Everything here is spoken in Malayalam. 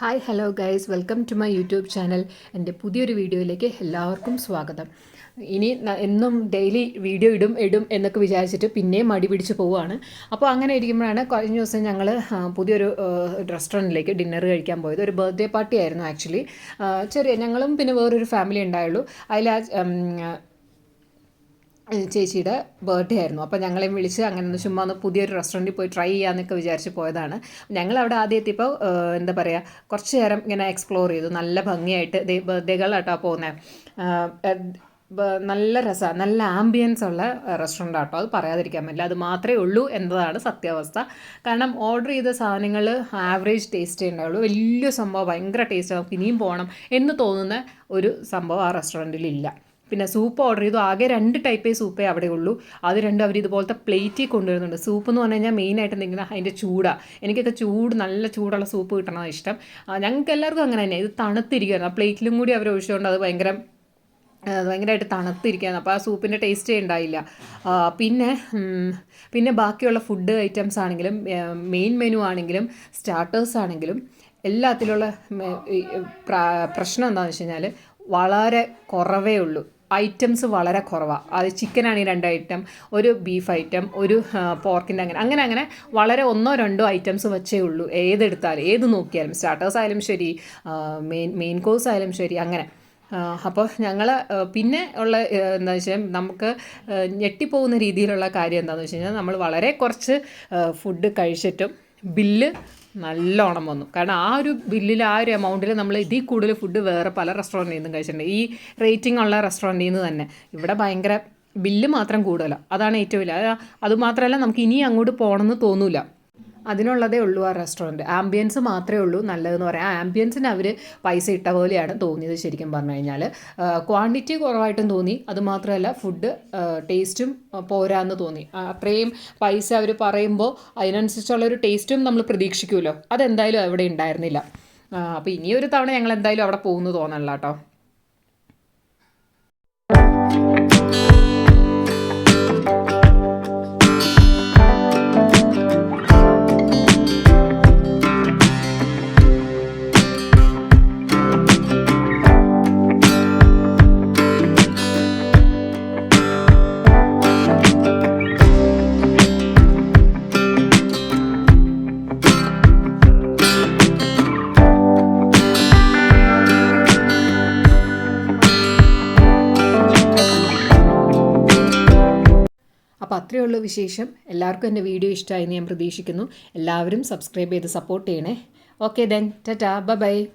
Hi hello guys welcome to my YouTube channel എന്റെ പുതിയൊരു വീഡിയോയിലേക്ക് എല്ലാവർക്കും സ്വാഗതം. ഇനി എന്നും ഡെയിലി വീഡിയോ ഇടും ഇടും എന്നൊക്കെ വിചാരിച്ചിട്ട് പിന്നെയും മടി പിടിച്ച് പോവുകയാണ്. അപ്പോൾ അങ്ങനെ ഇരിക്കുമ്പോഴാണ് കഴിഞ്ഞ ദിവസം ഞങ്ങൾ പുതിയൊരു റെസ്റ്റോറന്റിലേക്ക് ഡിന്നർ കഴിക്കാൻ പോയത്. ഒരു ബർത്ത്ഡേ പാർട്ടി ആയിരുന്നു ആക്ച്വലി ചെറിയ ഞങ്ങളും പിന്നെ വേറൊരു ഫാമിലി ഉണ്ടായുള്ളൂ. അതിൽ ചേച്ചിയുടെ ബർത്ത്ഡേ ആയിരുന്നു. അപ്പോൾ ഞങ്ങളെയും വിളിച്ച് അങ്ങനെ ഒന്ന് ചുമ്മാ ഒന്ന് പുതിയൊരു റെസ്റ്റോറന്റിൽ പോയി ട്രൈ ചെയ്യാമെന്നൊക്കെ വിചാരിച്ച് പോയതാണ്. ഞങ്ങൾ അവിടെ ആദ്യം എത്തിയപ്പോൾ എന്താ പറയുക കുറച്ച് നേരം ഇങ്ങനെ എക്സ്പ്ലോർ ചെയ്തു. നല്ല ഭംഗിയായിട്ട് ബർത്ത്ഡേകളാട്ടോ പോകുന്നത് നല്ല രസമാണ് നല്ല ആംബിയൻസ് ഉള്ള റെസ്റ്റോറന്റ് ആട്ടോ. അത് പറയാതിരിക്കാൻ പറ്റില്ല. അത് മാത്രമേ ഉള്ളൂ എന്നതാണ് സത്യാവസ്ഥ. കാരണം ഓർഡർ ചെയ്ത സാധനങ്ങൾ ആവറേജ് ടേസ്റ്റേ ഉണ്ടാവുള്ളൂ വലിയ സംഭവം. ഭയങ്കര ടേസ്റ്റ് നമുക്ക് ഇനിയും പോകണം എന്ന് തോന്നുന്ന ഒരു സംഭവം ആ റെസ്റ്റോറന്റിൽ ഇല്ല. പിന്നെ സൂപ്പ് ഓർഡർ ചെയ്തു. ആകെ രണ്ട് ടൈപ്പേ സൂപ്പേ അവിടെ ഉള്ളൂ. അത് രണ്ടും അവർ ഇതുപോലത്തെ പ്ലേറ്റിൽ കൊണ്ടുവരുന്നുണ്ട്. സൂപ്പ് എന്ന് പറഞ്ഞു കഴിഞ്ഞാൽ മെയിനായിട്ട് എന്തെങ്കിലും അതിന്റെ ചൂടാണ് എനിക്കൊക്കെ ചൂട് നല്ല ചൂടുള്ള സൂപ്പ് കിട്ടണതാണ് ഇഷ്ടം. ഞങ്ങൾക്ക് എല്ലാവർക്കും അങ്ങനെ തന്നെ. ഇത് തണുത്തിരിക്കുകയാണ് ആ പ്ലേറ്റിലും കൂടി അവർ ഒഴിച്ചുകൊണ്ട് അത് ഭയങ്കര ഭയങ്കരമായിട്ട് തണുത്തിരിക്കുകയാണ് അപ്പോൾ ആ സൂപ്പിന്റെ ടേസ്റ്റേ ഉണ്ടായില്ല. പിന്നെ പിന്നെ ബാക്കിയുള്ള ഫുഡ് ഐറ്റംസ് ആണെങ്കിലും മെയിൻ മെനു ആണെങ്കിലും സ്റ്റാർട്ടേഴ്സ് ആണെങ്കിലും എല്ലാത്തിലുള്ള പ്രശ്നം എന്താണെന്ന് വെച്ച് കഴിഞ്ഞാൽ വളരെ കുറവേ ഉള്ളൂ. ഐറ്റംസ് വളരെ കുറവാണ് അത് ചിക്കനാണ് ഈ രണ്ട് ഐറ്റം ഒരു ബീഫ് ഐറ്റം ഒരു പോർക്കിന്റെ അങ്ങനെ അങ്ങനെ അങ്ങനെ വളരെ ഒന്നോ രണ്ടോ ഐറ്റംസ് വെച്ചേ ഉള്ളൂ. ഏതെടുത്താലും ഏത് നോക്കിയാലും സ്റ്റാർട്ടേഴ്സ് ആയാലും ശരി മെയിൻ മെയിൻ കോഴ്സ് ആയാലും ശരി അങ്ങനെ. അപ്പോൾ ഞങ്ങൾ പിന്നെ ഉള്ള എന്താ വെച്ചാൽ നമുക്ക് ഞെട്ടിപ്പോകുന്ന രീതിയിലുള്ള കാര്യം എന്താണെന്ന് വെച്ച് കഴിഞ്ഞാൽ നമ്മൾ വളരെ കുറച്ച് ഫുഡ് കഴിച്ചിട്ടും ബില്ല് നല്ലോണം വന്നു. കാരണം ആ ഒരു ബില്ലിൽ ആ ഒരു എമൗണ്ടിൽ നമ്മൾ ഇതിൽ കൂടുതൽ ഫുഡ് വേറെ പല റെസ്റ്റോറന്റിൽ നിന്നും കഴിച്ചിട്ടുണ്ട്. ഈ റേറ്റിംഗ് ഉള്ള റെസ്റ്റോറന്റിൽ നിന്ന് തന്നെ. ഇവിടെ ഭയങ്കര ബില്ല് മാത്രം കൂടുതലാണ് അതാണ് ഏറ്റവും വലിയ. അത് അതുമാത്രമല്ല നമുക്ക് ഇനി അങ്ങോട്ട് പോകണമെന്ന് തോന്നൂല. അതിനുള്ളതേ ഉള്ളൂ ആ റെസ്റ്റോറന്റ് ആംബിയൻസ് മാത്രമേ ഉള്ളൂ നല്ലതെന്ന് പറയാം. ആംബിയൻസിന് അവർ പൈസ ഇട്ട പോലെയാണ് തോന്നിയത് ശരിക്കും പറഞ്ഞു കഴിഞ്ഞാൽ ക്വാണ്ടിറ്റി കുറവായിട്ടും തോന്നി. അതുമാത്രമല്ല ഫുഡ് ടേസ്റ്റും പോരാന്ന് തോന്നി. അത്രയും പൈസ അവർ പറയുമ്പോൾ അതിനനുസരിച്ചുള്ള ഒരു ടേസ്റ്റും നമ്മൾ പ്രതീക്ഷിക്കുമല്ലോ അതെന്തായാലും അവിടെ ഉണ്ടായിരുന്നില്ല. അപ്പോൾ ഇനിയൊരു തവണ ഞങ്ങൾ എന്തായാലും അവിടെ പോകുന്നു തോന്നണില്ല കേട്ടോ അപ്പോൾ അത്രയേ ഉള്ളൂ വിശേഷം. എല്ലാവർക്കും എന്റെ വീഡിയോ ഇഷ്ടമായി എന്ന് ഞാൻ പ്രതീക്ഷിക്കുന്നു. എല്ലാവരും സബ്സ്ക്രൈബ് ചെയ്ത് സപ്പോർട്ട് ചെയ്യണേ. Okay then tata bye